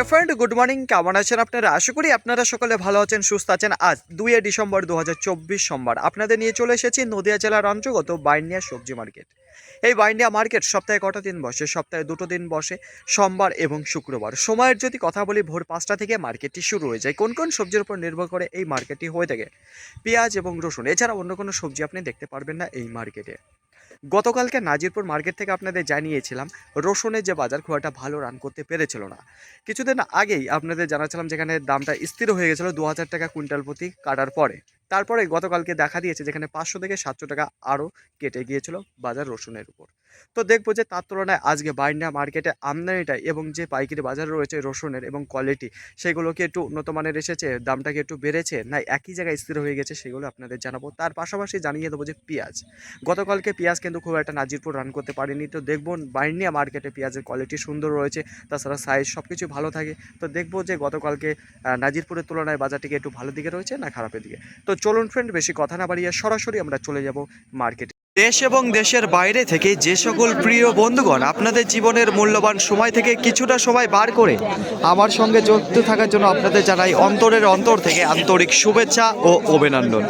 Hello friend good morning কেমন আছেন আপনারা? আশা করি আপনারা সকলে ভালো আছেন, সুস্থ আছেন। আজ দুই ডিসেম্বর দু হাজার চব্বিশ সোমবার। আপনাদের নিয়ে চলে এসেছি নদিয়া জেলার অন্তর্গত বাইন্ডিয়া সবজি মার্কেট। এই বাইন্ডিয়া মার্কেট সপ্তাহে কটা দিন বসে? সপ্তাহে দুটো দিন বসে, সোমবার এবং শুক্রবার। সময়ের যদি কথা বলি, ভোর পাঁচটা থেকে মার্কেটটি শুরু হয়ে যায়। কোন কোন সবজির উপর নির্ভর করে এই মার্কেটটি হয়ে থাকে? পেঁয়াজ এবং রসুন। এছাড়া অন্য কোনো সবজি আপনি দেখতে পারবেন না এই মার্কেটে। গতকালকে নাজিরপুর মার্কেট থেকে আপনাদের জানিয়েছিলাম রসুনের যে বাজার খুব একটা ভালো রান করতে পেরেছিল না। কিছুদিন আগেই আপনাদের জানাচ্ছিলাম যেখানে দামটা স্থির হয়ে গেছিল দু হাজার টাকা কুইন্টাল প্রতি কাটার পরে। তারপরে গতকালকে দেখা দিয়েছে যেখানে পাঁচশো থেকে সাতশো টাকা আরও কেটে গিয়েছিল বাজার রসুনের উপর। তো দেখব যে তার তুলনায় আজকে বাইন্ডা মার্কেটে আমদানিটা এবং যে পাইকারি বাজার রয়েছে রসুনের এবং কোয়ালিটি সেগুলোকে একটু উন্নত মানের এসেছে? দামটা কি একটু বেড়েছে? না একই জায়গায় স্থির হয়ে গেছে সেগুলো আপনাদের জানাব। তার পাশাপাশি জানিয়ে দেবো যে পেঁয়াজ। গতকালকে পেঁয়াজ কিন্তু খুব একটা নাজিরপুর রান করতে পারেনি। তো দেখব বাইন্ডিয়া মার্কেটে পেঁয়াজের কোয়ালিটি সুন্দর রয়েছে, তাছাড়া সাইজ সব কিছু ভালো থাকে। তো দেখব যে গতকালকে নাজিরপুরের তুলনায় বাজারটিকে একটু ভালো দিকে রয়েছে না খারাপের দিকে? তো চলুন ফ্রেন্ড বেশি কথা না বাড়িয়ে সরাসরি আমরা চলে যাব মার্কেটে দেশ এবং দেশের বাইরে থেকে যে সকল প্রিয় বন্ধুগণ আপনাদের জীবনের মূল্যবান সময় থেকে কিছুটা সময় বার করে আমার সঙ্গে যুক্ত থাকার জন্য আপনাদের জানাই অন্তরের অন্তর থেকে আন্তরিক শুভেচ্ছা ও অভিনন্দন।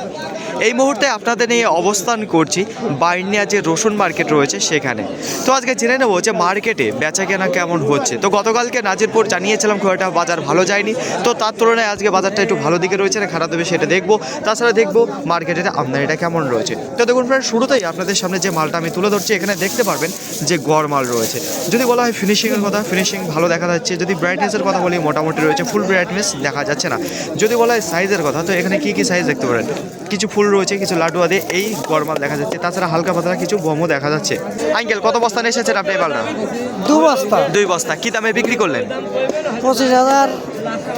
এই মুহূর্তে আপনাদের নিয়ে অবস্থান করছি বাইন্ডিয়া যে রসুন মার্কেট রয়েছে সেখানে। তো আজকে জেনে নেব যে মার্কেটে বেচা কেনা কেমন হচ্ছে। তো গতকালকে নাজিরপুর জানিয়েছিলাম খুব একটা বাজার ভালো যায়নি। তো তার তুলনায় আজকে বাজারটা একটু ভালো দিকে রয়েছে না খারাপ দেবে সেটা দেখব। তাছাড়া দেখব মার্কেটের আমদানিটা কেমন রয়েছে। তো দেখুন ফ্রেন্ড শুরুতেই আপনাদের সামনে যে মালটা আমি তুলে ধরছি, এখানে দেখতে পারবেন যে গড় মাল রয়েছে। যদি বলা হয় ফিনিশিংয়ের কথা ফিনিশিং ভালো দেখা যাচ্ছে। যদি ব্রাইটনেসের কথা বলি, মোটামুটি রয়েছে ফুল ব্রাইটনেস দেখা যাচ্ছে না। যদি বলা হয় সাইজের কথা, তো এখানে কি কি সাইজ দেখতে পারেন? কিছু ফুল রয়েছে কিছু লাড্ডু দিয়ে এই গরমাল দেখা যাচ্ছে। তাছাড়া হালকা পাতলা কিছু গমও দেখা যাচ্ছে। আঙ্কেল কত বস্তা নিয়ে এসেছেন আপনি এবার না দু বস্তা। দুই বস্তা। কি দামে বিক্রি করলেন? পঁচিশ হাজার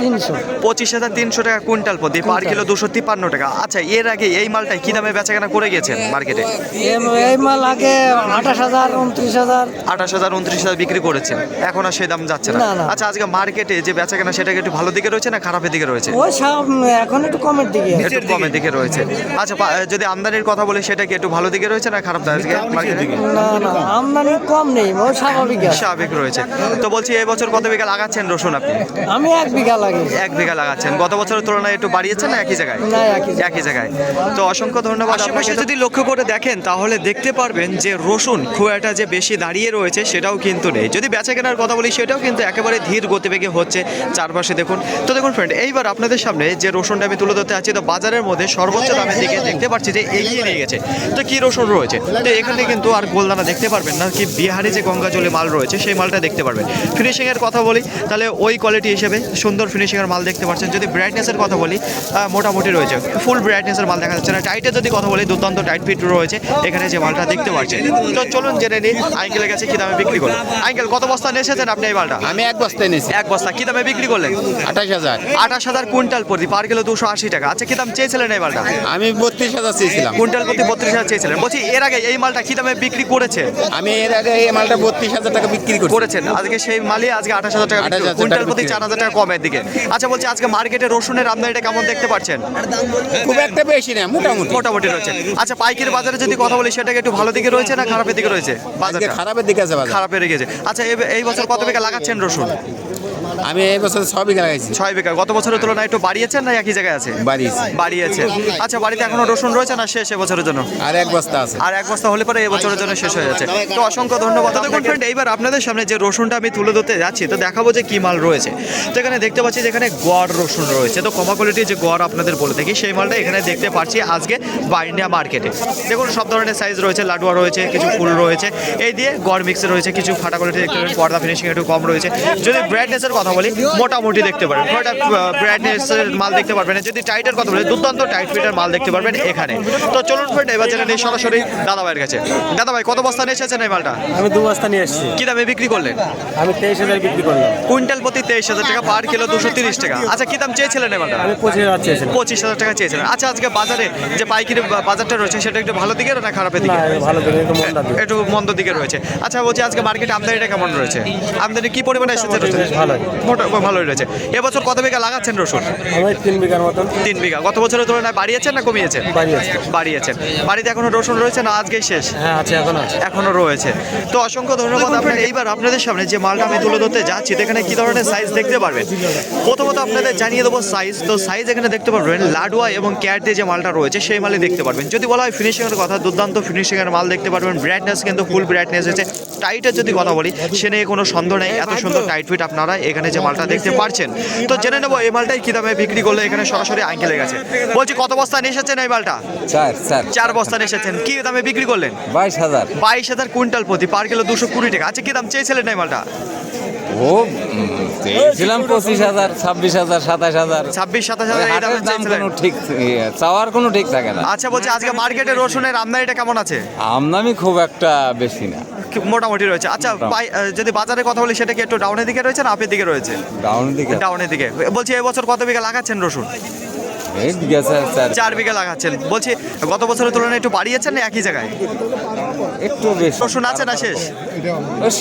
তিনশো। পঁচিশ হাজার তিনশো টাকা কুইন্টাল প্রতি পার কিলো দুশো তিপ্পান্ন টাকা। আচ্ছা এর আগে এই মালটাই কি দামে বেচা কেনা করে গেছেন মার্কেটে? এই মাল আগে আঠাশ হাজার উনত্রিশ হাজার। আঠাশ হাজার উনত্রিশ হাজার বিক্রি করেছেন। এখন আর সেই দাম যাচ্ছে না। আচ্ছা আজকে মার্কেটে যে বেচা কেনা সেটা কি একটু ভালো দিকে রয়েছে না খারাপের দিকে রয়েছে? ওই সব এখন একটু কমের দিকে। একটু কমের দিকে। রয়েছে। আচ্ছা যদি আমদানির কথা বলি সেটা কি একটু ভালো দিকে রয়েছে না খারাপ আজকে মার্কেটে? না না আমদানি কম নেই স্বাভাবিক। স্বাভাবিক রয়েছে। তো বলছি এই বছর কত বিঘা লাগাচ্ছেন রসুন আপনি? আমি এক বিঘা লাগে। এক বিঘা লাগাচ্ছেন। গত বছরের তুলনায় একটু বাড়িয়েছেন না একই জায়গায়? না একই জায়গায়। তো অসংখ্য ধন্যবাদ আপনাকে। যদি লক্ষ্য করে দেখেন তাহলে দেখতে পারবেন যে রসুন খুব একটা যে বেশি দাঁড়িয়ে রয়েছে সেটাও কিন্তু নেই। যদি বেচা কেনার কথা বলি সেটাও কিন্তু একেবারে ধীর গতিবেগে হচ্ছে চারপাশে। দেখুন তো দেখুন ফ্রেন্ড এইবার আপনাদের সামনে যে রসুনটা আমি তুলে ধরতে আছি তো বাজারের মধ্যে সর্বোচ্চ দামের দিকে দেখতে পাচ্ছি যে এগিয়ে নিয়ে গেছে। তো কি রসুন রয়েছে? তো এখানে কিন্তু আর গোলদানা দেখতে পারবেন না কি বিহারি যে গঙ্গা জলে মাল রয়েছে সেই মালটা দেখতে পারবেন। ফিনিশিংয়ের কথা বলি তাহলে ওই কোয়ালিটি হিসেবে সুন্দর ফিনিশিংয়ের মাল দেখতে পাচ্ছেন। যদি ব্রাইটনেসের কথা বলি মোটামুটি রয়েছে। ফুল ব্রাইটনেসের মাল দেখা যাচ্ছে না। টাইটের যদি কথা বলি দুর্দান্ত টাইট ফিট রয়েছে। এখানে যে মালটা দেখতে পাচ্ছেন। তো চলুন জেনে নিই আঙ্কেলের কাছে কি দামে বিক্রি করলেন? আঙ্কেল কত বস্তা এসেছেন আপনি এই মালটা? আমি এক বস্তা এনেছি এক বস্তা। কি দামে বিক্রি করলেন? আঠাশ হাজার। আঠাশ হাজার কুইন্টাল প্রতি পার কিলো দুশো আশি টাকা। আচ্ছা কি দাম চেয়েছিলেন এই মালটা? আমি বত্রিশ হাজার চেয়েছিলাম। কুইন্টাল প্রতি বত্রিশ হাজার চেয়েছিলেন। বলছি এর আগে এই মালটা কি দামে বিক্রি করেছে আমি এর আগে এই মালটা বত্রিশ হাজার টাকা বিক্রি করেছেন। আজকে সেই মালই আজকে আঠাশ হাজার টাকা বিক্রি 28,000 কুইন্টাল প্রতি চার হাজার টাকা কমের দিকে। আচ্ছা বলছি আজকে মার্কেটে রসুনের আমদানিটা কেমন দেখতে পাচ্ছেন? খুব একটা বেশি না মোটামুটি। মোটামুটি রয়েছে। আচ্ছা পাইকারি বাজারে যদি কথা বলি সেটাকে একটু ভালো দিকে রয়েছে না খারাপের দিকে রয়েছে? বাজারটা? খারাপের দিকে আছে খারাপের দিকে আছে। আচ্ছা এই- এই বছর কত বিঘা লাগাচ্ছেন রসুন? আমি এই বছর ছ বিঘা লাগাইছি ছয় বিঘা গত বছরের তুলনায় একটু বাড়িয়েছেন না একই জায়গায় আছে বাড়িয়েছি। বাড়িয়েছে আচ্ছা বাড়িতে এখনও রসুন রয়েছে না শেষ এবছরের জন্য? আর এক বস্তা আছে। আর এক বস্তা হলে পরে এবছরের জন্য শেষ হয়ে যাচ্ছে। তো অসংখ্য ধন্যবাদ। দেখুন ফ্রেন্ড এইবার আপনাদের সামনে যে রসুনটা আমি তুলে ধরতে যাচ্ছি তো দেখাবো যে কি মাল রয়েছে। তো এখানে দেখতে পাচ্ছি যে এখানে গড় রসুন রয়েছে। তো কমা কোয়ালিটির যে গড় আপনাদের বলে থাকি সেই মালটা এখানে দেখতে পাচ্ছি আজকে বাইন্ডিয়া মার্কেটে। দেখুন সব ধরনের সাইজ রয়েছে লাডুয়া রয়েছে কিছু ফুল রয়েছে। এই দিয়ে গড় মিক্স রয়েছে কিছু ফাটা কোয়ালিটি দেখতে পর্দা ফিনিশিং একটু কম রয়েছে। যদি ব্রাইটনেসের কথা বলি মোটামুটি দেখতে পারবেন। পারেন ব্রাইটনেসের মাল দেখতে পারবেন। যদি টাইটের কথা বলি দুর্দান্ত টাইট ফিটের মাল দেখতে পারবেন এখানে। তো চলুন ফ্রেন্ড এবার জেনে নিই সরাসরি দাদা ভাইয়ের কাছে। দাদা ভাই কত বস্তা নিয়ে এসেছেন এই মালটা? আমি দু বস্তা নিয়ে এসেছি। কি দামে বিক্রি করলেন? আমি তেইশ হাজার বিক্রি করলাম। কুইন্টাল প্রতি তেইশ হাজার টাকা পার কিলো দুশো তিরিশ টাকা। আচ্ছা কি দাম চেয়েছিলেন এই মালটা? আমি পঁচিশ হাজার চেয়েছিলাম। পঁচিশ হাজার টাকা চেয়েছিলেন। আচ্ছা আজকে বাজারে যে পাইকারি বাজারটা রয়েছে সেটা একটু ভালো দিকে না খারাপের দিকে? ভালো দিকে একটু মন্দা দিকে রয়েছে। আচ্ছা বলছি আজকে মার্কেটে আমদানিটা কেমন রয়েছে? আমদানি কি পরিমাণে এসেছে? রয়েছে? বেশ ভালোই। মোটা ভালোই রয়েছে। এবছর কত বিঘা লাগাচ্ছেন রসুন? তিন বিঘার মতন। তিন বিঘা। গত বছরের তুলনায় বাড়িয়েছেন না কমিয়েছেন? বাড়িয়েছেন। বাড়িতে এখনও রসুন রয়েছে না আজকেই শেষ? হ্যাঁ আছে এখন এখনও রয়েছে। তো অসংখ্য ধন্যবাদ আপনার এইবার আপনাদের সামনে যে মালটা আমি তুলে ধরতে যাচ্ছি এখানে কি ধরনের সাইজ দেখতে পারবেন। প্রথমত আপনাদের জানিয়ে দেবো সাইজ তো সাইজ এখানে দেখতে পারবেন লাডুয়া এবং ক্যাট দিয়ে যে মালটা রয়েছে সেই মালে দেখতে পারবেন। যদি বলা হয় ফিনিশিংয়ের কথা দুর্দান্ত ফিনিশিংয়ের মাল দেখতে পারবেন। ব্রাইটনেস কিন্তু ফুল ব্রাইটনেস আছে টাইটের যদি কথা বলি সে নিয়ে কোনো সন্দেহ নেই। এত সুন্দর টাইট ফিট আপনারা এখানে যে মালটা দেখতে পারছেন। তো জেনে নেব এই মালটাই কি দামে বিক্রি করলে এখানে সরাসরি আঙ্কেলে গেছে বলছি কত বস্তা নিয়ে এসেছেন এই মালটা? চার চার। চার বস্তা নিয়ে এসেছেন। কি দামে বিক্রি করলেন? বাইশ হাজার। বাইশ হাজার কুইন্টাল প্রতি পার কিলো দুশো কুড়ি টাকা। আচ্ছা কি দাম চেয়েছিলেন এই মালটা? ও চেয়েছিলাম পঁচিশ হাজার ছাব্বিশ হাজার সাতাশ হাজার। ছাব্বিশ সাতাশ হাজার এই দামে কোনো ঠিক চাওয়ার কোনো ঠিক থাকে না। আচ্ছা বলছি আজকে মার্কেটে রসুনের আমদানিটা কেমন আছে? আমদামি খুব একটা বেশি না। মোটামুটি রয়েছে। আচ্ছা পাই- আহ, যদি বাজারে কথা বলি সেটা কি একটু ডাউনের দিকে রয়েছে না আপের দিকে রয়েছে? ডাউনের দিকে। ডাউনের দিকে। বলছি এবছর কত বিঘা লাগাচ্ছেন রসুন? চার বিঘা লাগাচ্ছেন। বলছি গত বছরের তুলনায় একটু বাড়িয়েছেন একই জায়গায়? একটু বেশি। রসুন আছে না শেষ?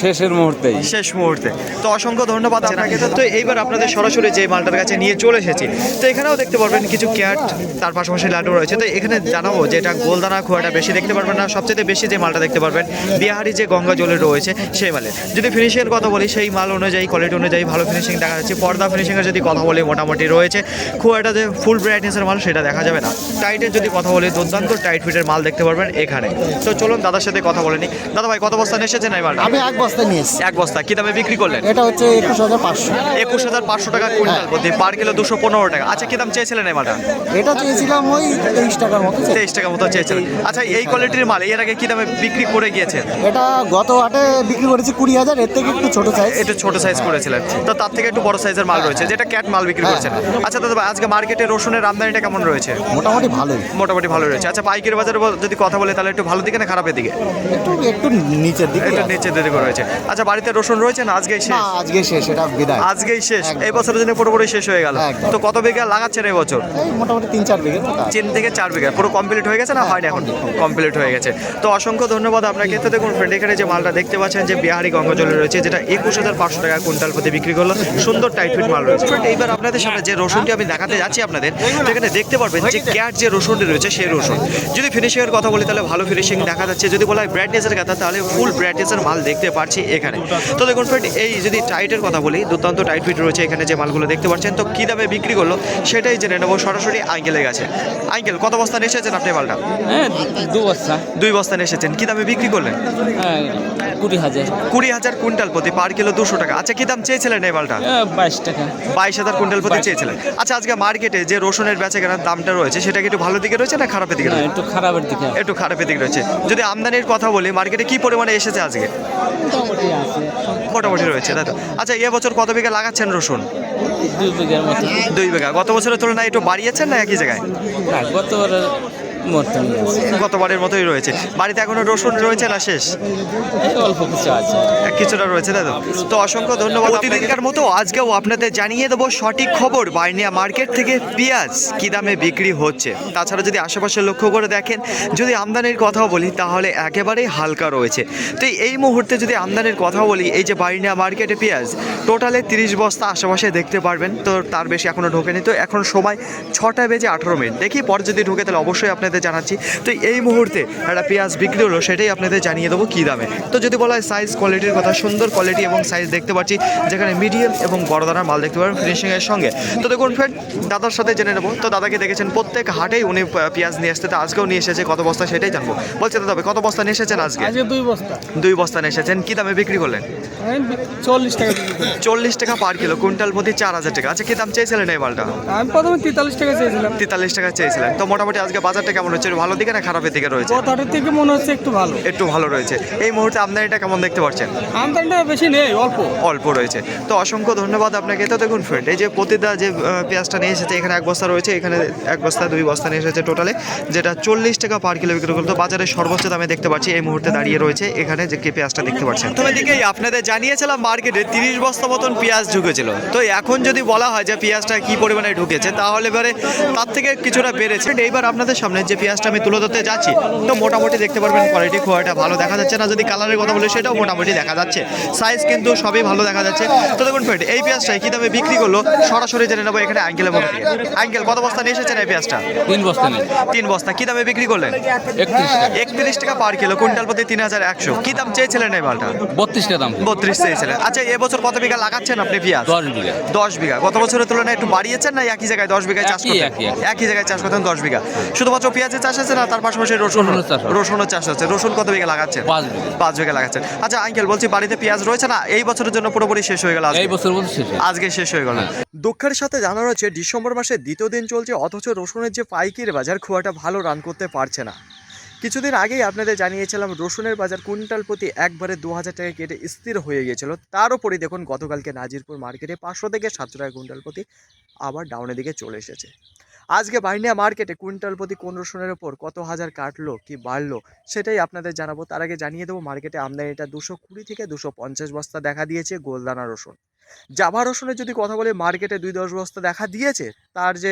শেষের মুহূর্তেই। শেষ মুহূর্তে। তো অসংখ্য ধন্যবাদ আপনাকে। তো এইবার আপনাদের সরাসরি যে মালটার কাছে নিয়ে চলে এসেছি তো এখানেও দেখতে পারবেন কিছু ক্যাট তার পাশাপাশি লাডু রয়েছে। তো এখানে জানাব যে এটা গোলদানা খোয়াটা বেশি দেখতে পারবেন না সবচেয়ে বেশি যে মালটা দেখতে পারবেন বিহারি যে গঙ্গা জলে রয়েছে সেই মালে। যদি ফিনিশিংয়ের কথা বলি সেই মাল অনুযায়ী কোয়ালিটি অনুযায়ী ভালো ফিনিশিং দেখা যাচ্ছে। পর্দা ফিনিশিংয়ের যদি কথা বলি মোটামুটি রয়েছে। খোয়াটা যে ফুল ব্রাইটনেসের মাল সেটা দেখা যাবে না। টাইটের যদি কথা বলি দুর্দান্ত টাইট ফিটের মাল দেখতে পারবেন এখানে। তো চলুন দাদার সাথে কথা বলে নিই দাদা ভাই কত বস্তা এসেছেন এই মালটা আমি এক বস্তা নিয়ে এসেছি। এক বস্তা। কি দামে বিক্রি করলেন? এটা হচ্ছে একুশ হাজার পাঁচশো। একুশ হাজার পাঁচশো টাকা কুইন্টাল প্রতি পার কিলো দুশো পনেরো টাকা। আচ্ছা কি দাম চেয়েছিলেন এই মালটা এটা চেয়েছিলাম ওই তেইশ টাকার মতো তেইশ টাকার মতো চেয়েছিলেন। আচ্ছা এই কোয়ালিটির মাল এর আগে কি দামে বিক্রি করে গিয়েছেন এটা গত হাটে বিক্রি করেছি কুড়ি হাজার এর থেকে একটু ছোট সাইজ একটু ছোট সাইজ করেছিলেন। তো তার থেকে একটু বড় সাইজের মাল রয়েছে যেটা ক্যাট মাল বিক্রি করছেন। আচ্ছা দাদা ভাই, আজকে মার্কেটে রসুনের আমদানিটা কেমন রয়েছে? মোটামুটি ভালোই। মোটামুটি ভালো রয়েছে। আচ্ছা পাইকারি বাজারে যদি কথা বলে তাহলে একটু ভালো দিকে না খারাপের দিকে? একটু একটু নিচের দিকে। একটু নিচের দিকে রয়েছে। আচ্ছা বাড়িতে রসুন রয়েছে না আজকেই শেষ? আজকে শেষ এটা বিদায়। আজকেই শেষ। এই বছরের জন্য পুরোপুরি শেষ হয়ে গেল। তো কত বিঘা লাগাচ্ছেন এই বছর? মোটামুটি তিন চার বিঘে তিন থেকে চার বিঘা। পুরো কমপ্লিট হয়ে গেছে না হয়নি এখন? কমপ্লিট হয়ে গেছে। তো অসংখ্য ধন্যবাদ আপনাকে। তো দেখুন ফ্রেন্ড এখানে যে মালটা দেখতে পাচ্ছেন যে বিহারি গঙ্গাজলে রয়েছে যেটা একুশ হাজার পাঁচশো টাকা কুইন্টাল প্রতি বিক্রি করল। সুন্দর টাইট ফিট মাল রয়েছে। এইবার আপনাদের সামনে যে রসুনটি আমি দেখাতে যাচ্ছি আপনাদের সেখানে দেখতে পারবেন যে ক্যাট যে রসুনটি রয়েছে সেই রসুন। যদি ফিনিশিংয়ের কথা বলি তাহলে ভালো ফিনিশিং দেখা যাচ্ছে। যদি বলা হয় ব্রাইটনেসের কথা তাহলে ফুল ব্রাইটনেসের মাল দেখতে পাচ্ছি এখানে। তো দেখুন ফ্রেন্ড এই যদি টাইটের কথা বলি দুর্দান্ত টাইট ফিট রয়েছে এখানে যে মালগুলো দেখতে পাচ্ছেন। তো কী দামে বিক্রি করল সেটাই জেনে নেব সরাসরি আঙ্কেলের কাছে। আঙ্কেল কত বস্তা নিয়ে এসেছেন আপনি মালটা? হ্যাঁ দু বস্তা। দুই বস্তা নিয়ে এসেছেন। কী দামে বিক্রি করলেন? হ্যাঁ কুড়ি হাজার। কুড়ি হাজার কুইন্টাল প্রতি পার কিলো দুশো টাকা। আচ্ছা কী দাম চেয়েছিলেন এই মালটা? হ্যাঁ, বাইশ টাকা। বাইশ হাজার কুইন্টাল প্রতি চেয়েছিলেন। আচ্ছা আজকে মার্কেটে যে রসুনের বেচা কেনার দামটা রয়েছে সেটা কি একটু ভালো দিকে রয়েছে না খারাপের দিকে একটু খারাপের দিকে। একটু খারাপের দিকে রয়েছে। যদি আমদানির কথা বলি মার্কেটে কি পরিমাণে এসেছে আজকে? মোটামুটি রয়েছে তাই তো? আচ্ছা এ বছর কত বিঘা লাগাচ্ছেন রসুন? দুই বিঘা। গত বছরের তুলনায় একটু বাড়িয়েছেন না একই জায়গায়? আছে গতবারের মতোই রয়েছে। বাড়িতে এখনও রসুন রয়েছে না শেষ? অল্প কিছু আছে। কিছুটা রয়েছে তাই তো? তো অসংখ্য ধন্যবাদ প্রতিদিনকার মতো আজকেও আপনাদের জানিয়ে দেবো সঠিক খবর। বাইনিয়া মার্কেট থেকে পেঁয়াজ কী দামে বিক্রি হচ্ছে? তাছাড়া যদি আশেপাশে লক্ষ্য করে দেখেন যদি আমদানির কথা বলি তাহলে একেবারেই হালকা রয়েছে। তো এই মুহূর্তে যদি আমদানির কথা বলি এই যে বাইনিয়া মার্কেটে পেঁয়াজ টোটালে তিরিশ বস্তা আশেপাশে দেখতে পারবেন। তো তার বেশি এখনও ঢোকেনি। তো এখন সময় ছটা বেজে আঠারো মিনিট। দেখি পরে যদি ঢুকে তাহলে অবশ্যই আপনাদের জানাচ্ছি। তো এই মুহূর্তে একটা পেঁয়াজ বিক্রি হলো সেটাই আপনাদের জানিয়ে দেবো কী দামে। তো যদি বলা হয় সাইজ কোয়ালিটির কথা সুন্দর কোয়ালিটি এবং সাইজ দেখতে পাচ্ছি যেখানে মিডিয়াম এবং বড় দানার মাল দেখতে পারেন ফিনিশিংয়ের সঙ্গে। তো দেখুন ফ্রেন্ড দাদার সাথে জেনে নেব। তো দাদাকে দেখেছেন প্রত্যেক হাটেই উনি পেঁয়াজ নিয়ে আসতে তো আজকেও নিয়ে এসেছে কত বস্তা সেটাই জানব। বলছে দাদা কত বস্তা নিয়ে এসেছেন আজকে? দুই বস্তা। দুই বস্তা নিয়ে এসেছেন কী দামে বিক্রি করলেন? চল্লিশ টাকা চল্লিশ টাকা পার কিলো কুইন্টাল প্রতি চার হাজার টাকা। আচ্ছা কী দাম চেয়েছিলেন এই মালটা? আমি প্রথমে তেতাল্লিশ টাকা চেয়েছিলাম। তেতাল্লিশ টাকা চেয়েছিলেন। তো মোটামুটি আজকে বাজারটা কেমন হচ্ছে? ভালো দিকে না খারাপের দিকে রয়েছে? হাটের থেকে মনে হচ্ছে একটু ভালো। একটু ভালো রয়েছে। এই মুহূর্তে আমদানিটা কেমন দেখতে পাচ্ছেন? আমদানিটা বেশি নেই অল্প। অল্প রয়েছে। তো অসংখ্য ধন্যবাদ আপনাকে। তো দেখুন ফ্রেন্ড এই যে প্রতিটা যে পেঁয়াজটা নিয়ে এসেছে এখানে এক বস্তা রয়েছে এখানে এক বস্তা দুই বস্তা নিয়ে এসেছে টোটালে যেটা চল্লিশ টাকা পার কিলো বিক্রি করতো বাজারে সর্বোচ্চ দামে দেখতে পাচ্ছি এই মুহূর্তে দাঁড়িয়ে রয়েছে এখানে যে কি পেঁয়াজটা দেখতে পাচ্ছেন। প্রথমে দিকেই আপনাদের জানিয়েছিলাম মার্কেটে তিরিশ বস্তা মতন পেঁয়াজ ঢুকেছিল। তো এখন যদি বলা হয় যে পেঁয়াজটা কি পরিমাণে ঢুকেছে তাহলে এবারে তার থেকে কিছুটা বেড়েছে। এইবার আপনাদের সামনে যে পেঁয়াজটা আমি তুলে ধরতে যাচ্ছি তো মোটামুটি দেখতে পারবেন কোয়ালিটি খুব একটা ভালো দেখা যাচ্ছে না। যদি কালারের কথা বলি সেটাও মোটামুটি দেখা যাচ্ছে। সাইজ কিন্তু সবই ভালো দেখা যাচ্ছে। তো দেখুন ফ্রেন্ড এই পেঁয়াজটাই কী দামে বিক্রি করল? সরাসরি জেনে নেব এখানে আঙ্কেলের মুখ থেকে আঙ্কেল কত বস্তা নিয়ে এসেছেন এই পেঁয়াজটা? তিন বস্তা তিন বস্তা। কী দামে বিক্রি করলেন? একত্রিশ টাকা। পার কিলো কুইন্টাল প্রতি তিন হাজার একশো। কী দাম চেয়েছিলেন এই মালটা? বত্রিশ টাকা দাম। বত্রিশ চেয়েছিলেন। আচ্ছা এবছর কত বিঘা লাগাচ্ছেন আপনি পেঁয়াজ? দশ বিঘা। দশ বিঘা। গত বছরের তুলনায় একটু বাড়িয়েছেন না একই জায়গায় দশ বিঘায় চাষ করতেন। একই জায়গায় চাষ করতেন দশ বিঘা। শুধুমাত্র পেঁয়াজের চাষ আছে না? তার পাশাপাশি রসুন রসুনের চাষ আছে। রসুন কত বিঘা লাগাচ্ছেন? পাঁচ বিঘা। লাগাচ্ছেন। আচ্ছা আঙ্কেল বলছি বাড়িতে পেঁয়াজ রয়েছে না? এই বছরের জন্য পুরোপুরি শেষ হয়ে গেল আজকে? এই বছর শেষ আজকে শেষ হয়ে গেল। দুঃখের সাথে জানানো হচ্ছে ডিসেম্বর মাসের দ্বিতীয় দিন চলছে অথচ রসুনের যে পাইকির বাজার খুব একটা ভালো রান করতে পারছে না। কিছুদিন আগেই আপনাদের জানিয়েছিলাম রসুনের বাজার কুইন্টাল প্রতি একবারে দু হাজার টাকা কেটে স্থির হয়ে গিয়েছিল। তার উপরই দেখুন গতকালকে নাজিরপুর মার্কেটে পাঁচশো থেকে সাতশো টাকা কুইন্টাল প্রতি আবার ডাউনের দিকে চলে এসেছে। আজকে বাইনিয়া মার্কেটে কুইন্টাল প্রতি কোন রসুনের ওপর কত হাজার কাটলো, কি বাড়লো, সেটাই আপনাদের জানাব। তার আগে জানিয়ে দেবো, মার্কেটে আমদানিটা দুশো কুড়ি থেকে দুশো পঞ্চাশ বস্তা দেখা দিয়েছে গোলদানা রসুন। জাভা রসুনের যদি কথা বলে, মার্কেটে দুই দশ বস্তা দেখা দিয়েছে, তার যে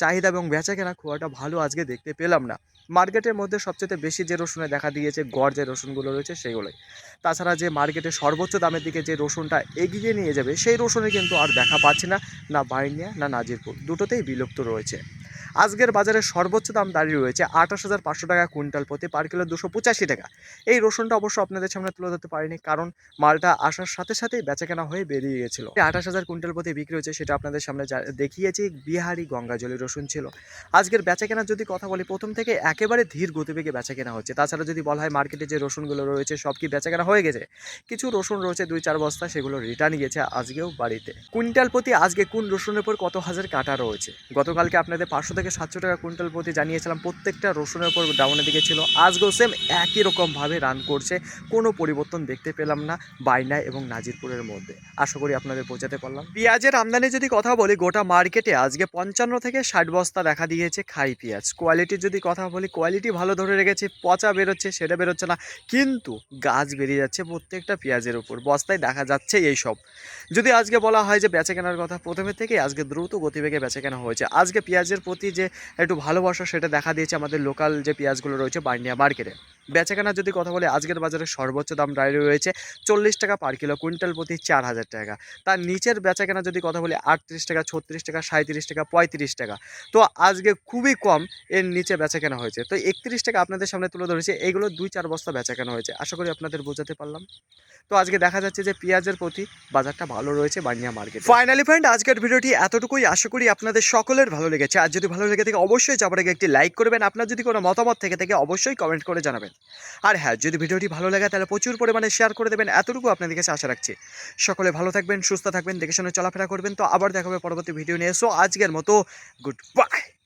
চাহিদা এবং বেচা কেনা খুব একটা ভালো আজকে দেখতে পেলাম না। মার্কেটের মধ্যে সবচেয়ে বেশি যে রসুনে দেখা দিয়েছে, গড় যে রসুনগুলো রয়েছে, সেগুলোই। তাছাড়া যে মার্কেটে সর্বোচ্চ দামের দিকে যে রসুনটা এগিয়ে নিয়ে যাবে, সেই রসুনে কিন্তু আর দেখা পাচ্ছি না না বাইনিয়া, না নাজিরপুর। দুটোতেই বিলুপ্ত রয়েছে। আজকের বাজারে সর্বোচ্চ দাম দাঁড়িয়ে রয়েছে আঠাশ হাজার পাঁচশো টাকা কুইন্টাল প্রতি পার কিলো দুশো পঁচাশি টাকা। এই রসুনটা অবশ্য আপনাদের সামনে তুলে ধরতে পারিনি, কারণ মালটা আসার সাথে সাথেই বেচাকেনা হয়ে বেরিয়ে গেছিল। আঠাশ হাজার কুইন্টাল প্রতি বিক্রি হয়েছে সেটা আপনাদের সামনে দেখিয়েছি, বিহারি গঙ্গাজলি রসুন ছিল। আজকের বেচাকেনার যদি কথা বলি, প্রথম থেকে একেবারে ধীর গতিবেগে বেচাকেনা হচ্ছে। তাছাড়া যদি বলা হয় মার্কেটে যে রসুনগুলো রয়েছে, সব কি বেচাকেনা হয়ে গেছে? কিছু রসুন রয়েছে, দুই চার বস্তা, সেগুলো রিটার্ন গিয়েছে আজকেও বাড়িতে। কুইন্টাল প্রতি আজকে কোন রসুনের উপর কত হাজার কাটা রয়েছে? গতকালকে আপনাদের পাঁচশো থেকে সাতশো টাকা কুইন্টাল প্রতি জানিয়েছিলাম, প্রত্যেকটা রসুনের উপর ডাউনের দিকে ছিল। আজকেও সেম একই রকমভাবে রান করছে, কোনো পরিবর্তন দেখতে পেলাম না বাইনা এবং নাজিরপুরের মধ্যে। আশা করি আপনাদের বোঝাতে পারলাম। পেঁয়াজের আমদানি যদি কথা বলি, গোটা মার্কেটে আজকে পঞ্চান্ন থেকে ষাট বস্তা দেখা দিয়েছে খাই পেঁয়াজ। কোয়ালিটির যদি কথা বলি কোয়ালিটি ভালো ধরে রেখেছে, পচা বেরোচ্ছে, সেটা বেরোচ্ছে না, কিন্তু গাছ বেরিয়ে যাচ্ছে প্রত্যেকটা পেঁয়াজের উপর। বস্তায় দেখা যাচ্ছে এই সব। যদি আজকে বলা হয় যে বেচা কেনার কথা, প্রথমে থেকেই আজকে দ্রুত গতিবেগে বেচা কেনা হয়েছে। আজকে পেঁয়াজের প্রতি যে একটু ভালোবাসা সেটা দেখা দিয়েছে আমাদের লোকাল যে পেঁয়াজগুলো রয়েছে বান্ডিয়া মার্কেটে। বেচা কেনার যদি কথা বলি, আজকের বাজারে সর্বোচ্চ দাম রয়েছে চল্লিশ টাকা পার কিলো, কুইন্টাল প্রতি চার হাজার টাকা। তার নিচের বেচা কেনা যদি কথা বলি, আটত্রিশ টাকা, ছত্রিশ টাকা সাঁত্রিশ টাকা, পঁয়ত্রিশ টাকা। তো আজকে খুবই কম এর নিচে বেচা কেনা হয়েছে। তো একত্রিশ টাকা আপনাদের সামনে তুলে ধরেছে এইগুলো দুই চার বস্তা বেচা কেনা হয়েছে। আশা করি আপনাদের বোঝাতে পারলাম। তো আজকে দেখা যাচ্ছে যে পেঁয়াজের প্রতি বাজারটা ভালো রয়েছে বানিয়া মার্কেট। ফাইনালি ফ্রেন্ড আজকের ভিডিওটি এতটুকুই। আশা করি আপনাদের সকলের ভালো লেগেছে। আর যদি লেগে থাকে অবশ্যই আগে একটি লাইক করবেন। আপনার যদি কোনো মতামত থেকে থাকে, অবশ্যই কমেন্ট করে জানাবেন। আর হ্যাঁ যদি ভিডিওটি ভালো লাগে, তাহলে প্রচুর পরিমাণে শেয়ার করে দেবেন। এতটুকু আপনাদের কাছে আশা রাখছি। সকলে ভালো থাকবেন, সুস্থ থাকবেন, দেখে শুনে চলাফেরা করবেন। তো আবার দেখাবে পরবর্তী ভিডিও নিয়ে। সো আজকের মতো গুড বাই